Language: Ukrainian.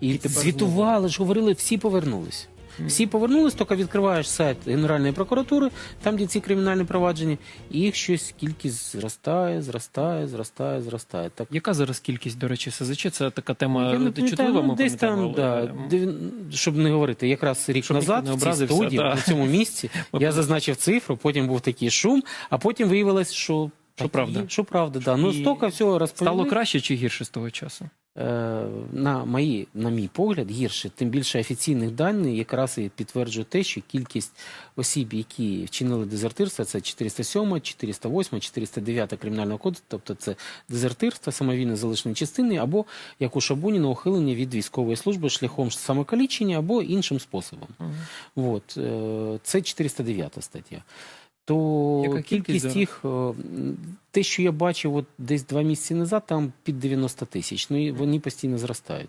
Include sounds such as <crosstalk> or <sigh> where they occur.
І, звітували ж, говорили, всі повернулись. Всі повернулись, тільки відкриваєш сайт Генеральної прокуратури, там, де ці кримінальні провадження, і їх щось кількість зростає, зростає, зростає, зростає. Так Яка зараз кількість, до речі, СЗЧ? Це така тема я чутлива, ми ну, десь там, да, щоб не говорити, якраз рік Щоб назад в цій студії, да. на цьому місці, <laughs> я зазначив цифру, потім був такий шум, а потім виявилось, що, Що правда. Що правда, да. Ну, стільки всього розповіли. Стало краще чи гірше з того часу? Е, на мої, на мій погляд, гірше. Тим більше офіційних даних якраз і підтверджує те, що кількість осіб, які вчинили дезертирство, це 407, 408, 409 кримінального кодексу, тобто це дезертирство, самовільне залишення частини, або як у Шабуніна, ухилення від військової служби шляхом самокалічення або іншим способом. От, е, це 409 стаття. То Яка кількість кількість їх, е, те, що я бачив от десь два місяці назад, там під 90 тисяч. Ну і вони постійно зростають.